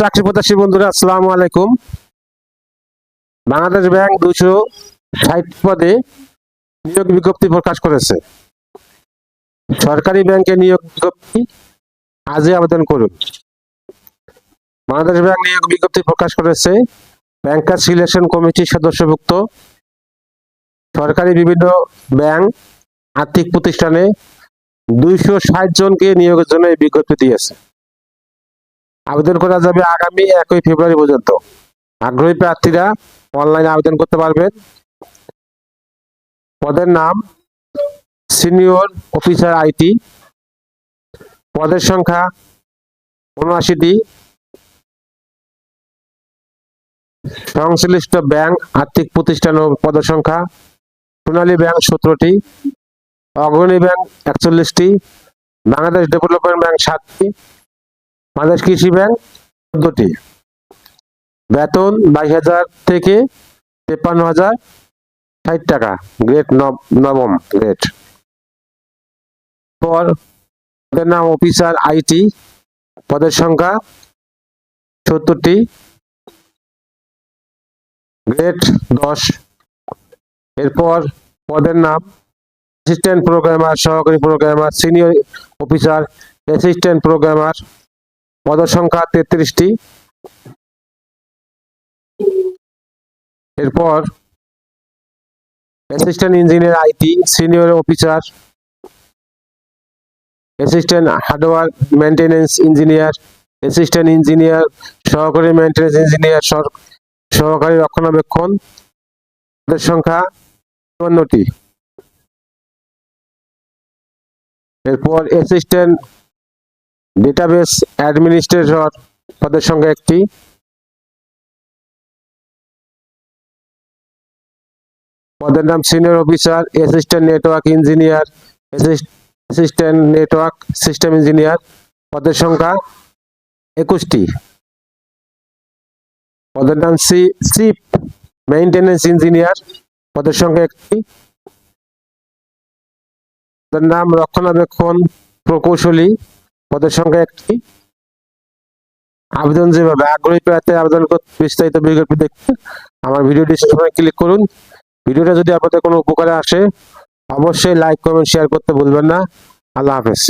চাকরি প্রত্যাশী বন্ধুরা আলাইকুম। বাংলাদেশ ব্যাংক দুশো ষাট পদে নিয়োগ বিজ্ঞপ্তি প্রকাশ করেছে। সরকারি ব্যাংকে নিয়োগ বিজ্ঞপ্তি আজই আবেদন করুন। বাংলাদেশ ব্যাংক নিয়োগ বিজ্ঞপ্তি প্রকাশ করেছে ব্যাংকার সিলেকশন কমিটির সদস্যভুক্ত সরকারি বিভিন্ন ব্যাংক আর্থিক প্রতিষ্ঠানে দুইশো ষাট জনকে নিয়োগের জন্য বিজ্ঞপ্তি দিয়েছে। আবেদন করা যাবে আগামী একই ফেব্রুয়ারি পর্যন্ত। আগ্রহী প্রার্থীরা অনলাইনে আবেদন করতে পারবেন। পদের নাম, সিনিয়র অফিসার আইটি পদের সংখ্যা উনআশিটি, সংশ্লিষ্ট ব্যাংক, আর্থিক প্রতিষ্ঠান ও পদের সংখ্যা সোনালী ব্যাংক সতেরোটি, অগ্রণী ব্যাংক একচল্লিশটি, বাংলাদেশ ডেভেলপমেন্ট ব্যাংক সাতটি বাংলাদেশ কৃষি ব্যাংক চোদ্দটি। বেতন বাইশ হাজার থেকে তেপ্পান্ন হাজার ষাট টাকা, গ্রেড নবম গ্রেড। পর পদের নাম অফিসার আইটি, পদের সংখ্যা সত্তরটি। গ্রেড দশ। এরপর পদের নাম অ্যাসিস্ট্যান্ট প্রোগ্রামার সহকারী programmer senior officer assistant programmer পদের সংখ্যা তেত্রিশটি। এরপর assistant engineer IT senior officer assistant hardware maintenance engineer assistant engineer সহকারী মেনটেন্যান্স ইঞ্জিনিয়ার সহকারী রক্ষণাবেক্ষণ। পদের সংখ্যা চুয়ান্নটি। এরপর অ্যাসিস্ট্যান্ট ডেটাবেস অ্যাডমিনিস্ট্রেটর পদের সংখ্যা একটি। পদের নাম senior officer assistant network engineer assistant network system engineer পদের সংখ্যা একুশটি। পদের নাম সি চিফ মেইনটেনেন্স ইঞ্জিনিয়ার পদের সংখ্যা একটি। পদের নাম রক্ষণাবেক্ষণ প্রকৌশলী পদের সংখ্যা একটি। আবেদন যেভাবে আগ্রহী প্রার্থী আবেদন করতে বিস্তারিত বিজ্ঞপ্তি দেখতে আমার ভিডিও ডিসক্রিপশনে ক্লিক করুন। ভিডিওটা যদি আপনাদের কোনো উপকারে আসে, অবশ্যই লাইক কমেন্ট শেয়ার করতে ভুলবেন না। আল্লাহ হাফেজ।